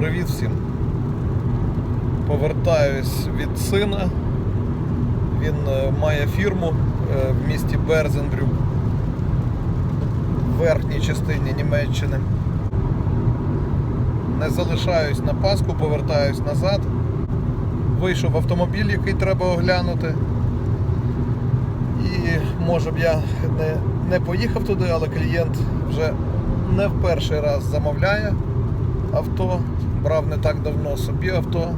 Привіт всім. Повертаюсь від сина. Він е, має фірму е, в місті Берзенбрюк в верхній частині Німеччини. Не залишаюсь на Пасху, повертаюсь назад. Вийшов автомобіль, який треба оглянути. І може б я не, не поїхав туди, але клієнт вже не в перший раз замовляє авто. Брав не так давно собі авто.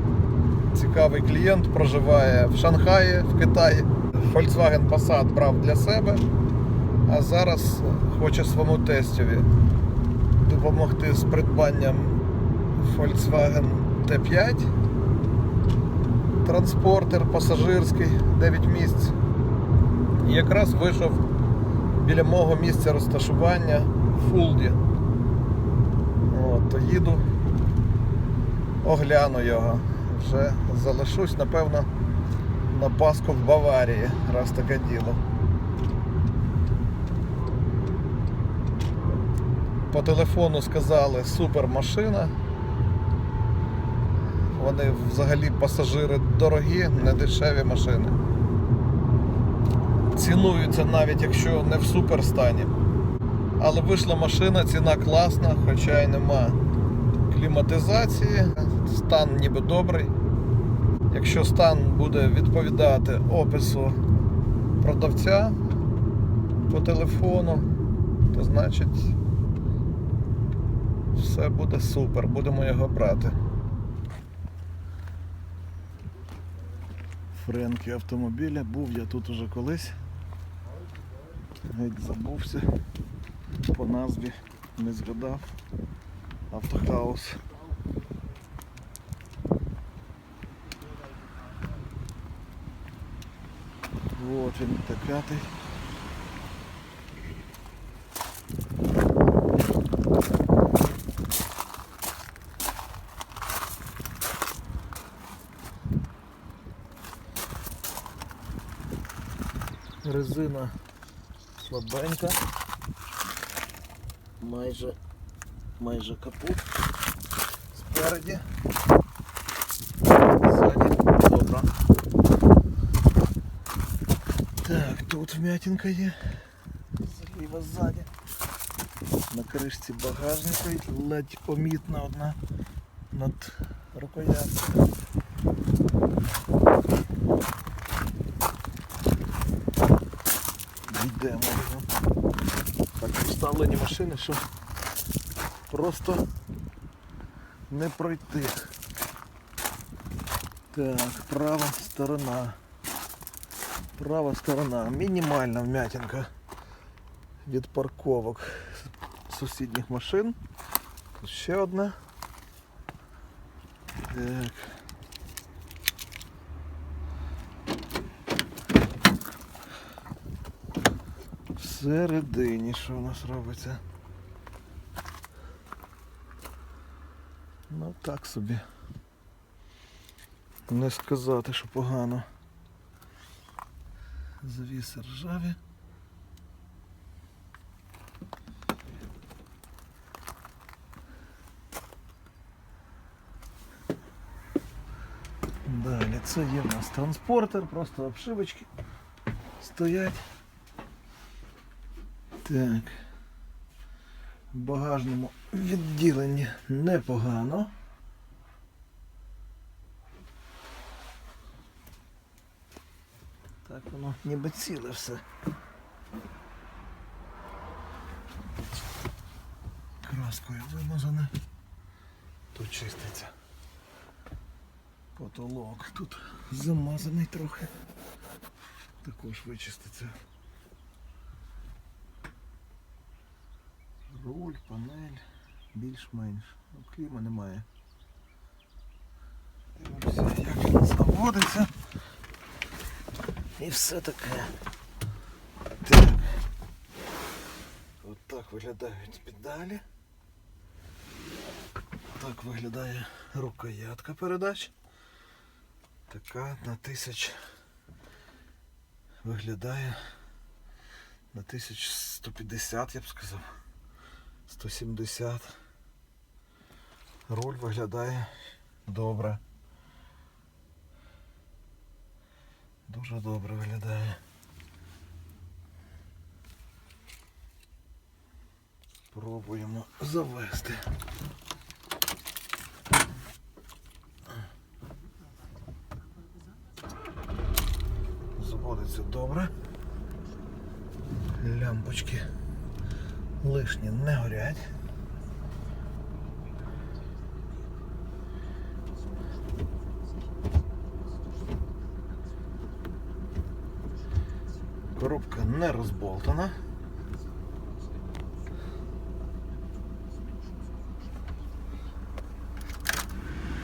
Цікавий клієнт проживає в Шанхаї, в Китаї. Volkswagen Passat брав для себе, а зараз хоче своєму тестові допомогти з придбанням Volkswagen T5. Транспортер пасажирський 9 місць. Якраз вийшов біля мого місця розташування в Фулді. От, їду, огляну його. Вже залишусь, напевно, на Пасху в Баварії, раз таке діло. По телефону сказали супер машина. Вони взагалі пасажири дорогі, не дешеві машини. Цінуються навіть якщо не в суперстані. Але вийшла машина, ціна класна, хоча й нема кліматизації, стан ніби добрий. Якщо стан буде відповідати опису продавця по телефону, то значить все буде супер, будемо його брати. Френки автомобіля, був я тут уже колись. Геть забувся по назві, не згадав. Автохаус. Вот він Т5. Резина слабенька. Майже майже капут. Спереді. Ззаді. Добре. Так, тут вмятинка є. Зліва ззаді. На кришці багажника ледь помітна одна над рукояткою. Йдемо. Так поставлені машини, що просто не пройти. Так, права сторона. Права сторона. Мінімальна вмятинка від парковок сусідніх машин. Ще одна. Так. Всередині що у нас робиться? Ну так собі. Не сказати, що погано. Завіси ржаві. Далі це є в нас транспортер, просто обшивочки стоять. Так. В багажному відділенні непогано. Так воно ніби ціле все. Краскою вимазане. Тут чиститься. Потолок тут замазаний трохи. Також вичиститься. Руль, панель, більш-менш. Ну, Кліма немає. Дивимося, як він заводиться. І все таке. Так. От так виглядають педалі. Так виглядає рукоятка передач. Така на тисяч виглядає на 1150, я б сказав. 170. Руль виглядає добре. Дуже добре виглядає. Пробуємо завести. Заводиться добре. Лямпочки лишні не горять. Не розболтана.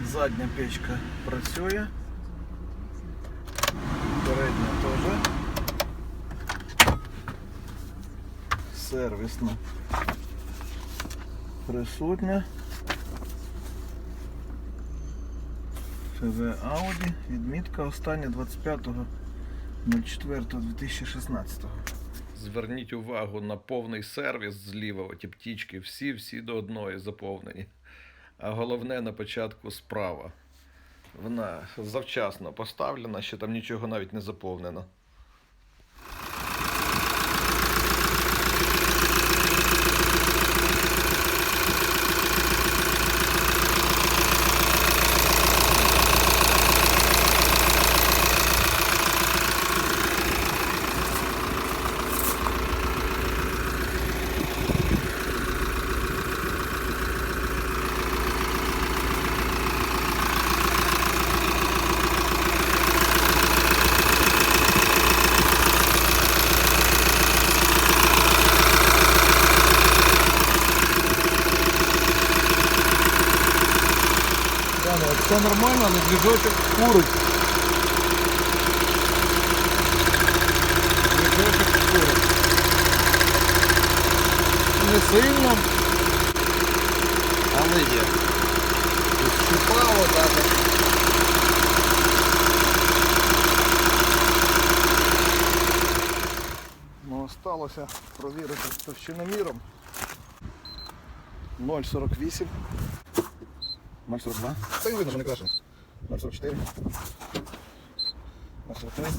Задня печка працює. Передня теж. Сервісна присутня. ФВ Audi, відмітка остання 25.04.2016. Зверніть увагу на повний сервіс зліва, оті птічки, всі-всі до одної заповнені. А головне на початку справа. Вона завчасно поставлена, ще там нічого навіть не заповнено. Да, ну, все нормально, але движочок курить. Движочок курить. Не сильно, але є. Щипало так. Ну, осталося провірити товщиноміром. 0,48. 0,42. Та й видно, що не краще. 0,44. 0,43.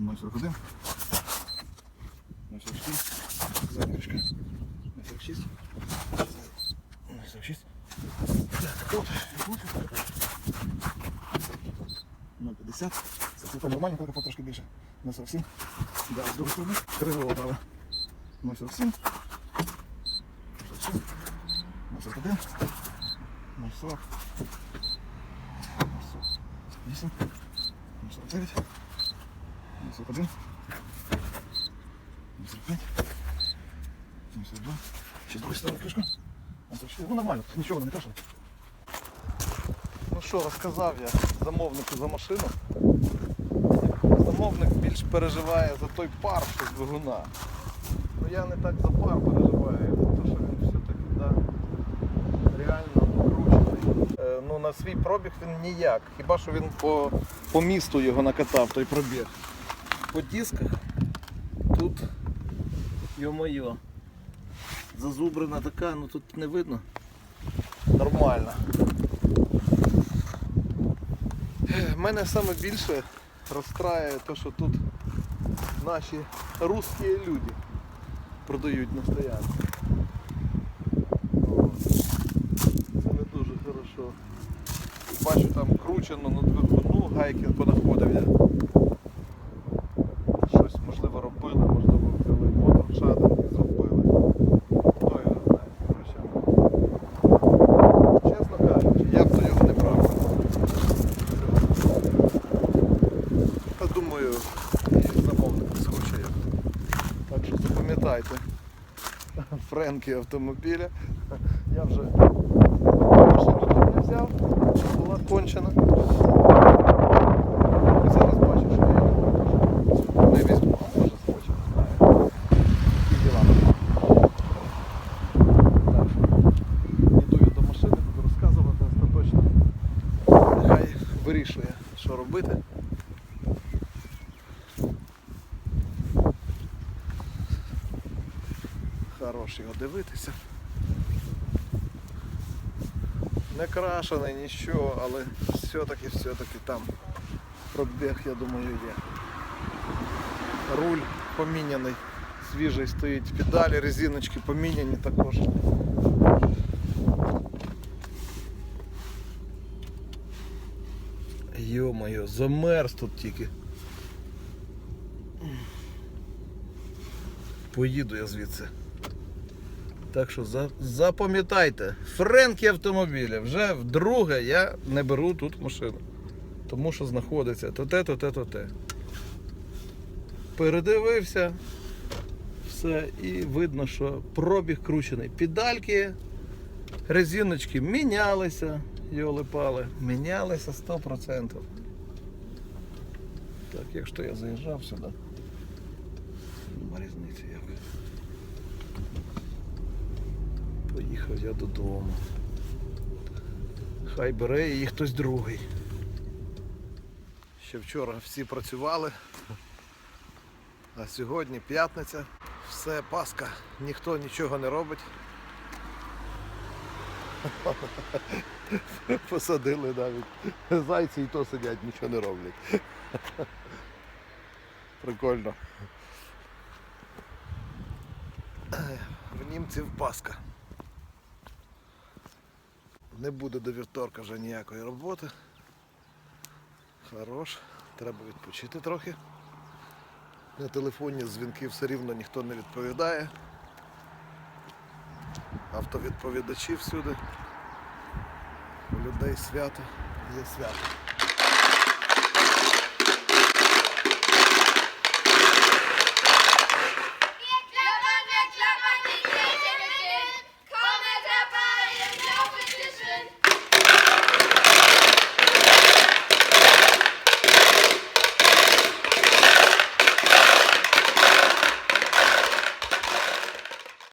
0,41. 0,46. Задня ручка. 0,46. 0,46. Так, от. 0,50. Це це нормально, тільки трошки більше. 0,47. Да, з другої сторони. Права. 0,47. 0,47. 0,41. 0,40. 0,48. 0,49. 0,41. 0,45. 72. Ще з другої сторони кришка. 0,44. Ну нормально, нічого не кашляє. Ну що, розказав я замовнику за машину. Замовник більш переживає за той пар, що з двигуна. Ну я не так за пар переживаю, тому що він все-таки да, ну на свій пробіг він ніяк. Хіба що він по, по місту його накатав, той пробіг. По дисках тут йо-моє. Зазубрина така, ну тут не видно. Нормально. Е, Мене саме більше розстраює те, що тут наші русські люди продають на стоянці. О, Це не дуже хорошо. Бачу там кручено на двигуну, гайки понаходив я. Щось можливо робили, можливо взяли мотор шатер і зробили. Хто його знає, коротше. Чесно кажучи, я б то його не брав. Та думаю, і замовник схоче. Так що запам'ятайте. Френки автомобіля. Я вже машину тут не взяв, була кончена. І зараз бачу, що я її не візьму, а може схоче, не знаю. І діла. Так. Іду я до машини, буду розказувати остаточно. Нехай вирішує, що робити. Хорош його дивитися. Не крашений, нічого, але все-таки, все-таки там пробіг, я думаю, є. Руль поміняний, свіжий стоїть, педалі, резиночки поміняні також. Йо-моє, замерз тут тільки. Поїду я звідси. Так що за- запам'ятайте, Френкі автомобілі. Вже вдруге я не беру тут машину. Тому що знаходиться то те, то те, то те. Передивився. Все, і видно, що пробіг кручений. Педальки, резиночки мінялися, йоли пали, мінялися 100%. Так, якщо я заїжджав сюди, нема різниці. Поїхав я додому. Хай бере її хтось другий. Ще вчора всі працювали, а сьогодні п'ятниця, все Пасха, ніхто нічого не робить. Посадили навіть. Зайці і то сидять, нічого не роблять. Прикольно. В німців Пасха. Не буде до вівторка вже ніякої роботи. Хорош, треба відпочити трохи. На телефоні дзвінки все рівно ніхто не відповідає. Автовідповідачі всюди. У людей свято є свято.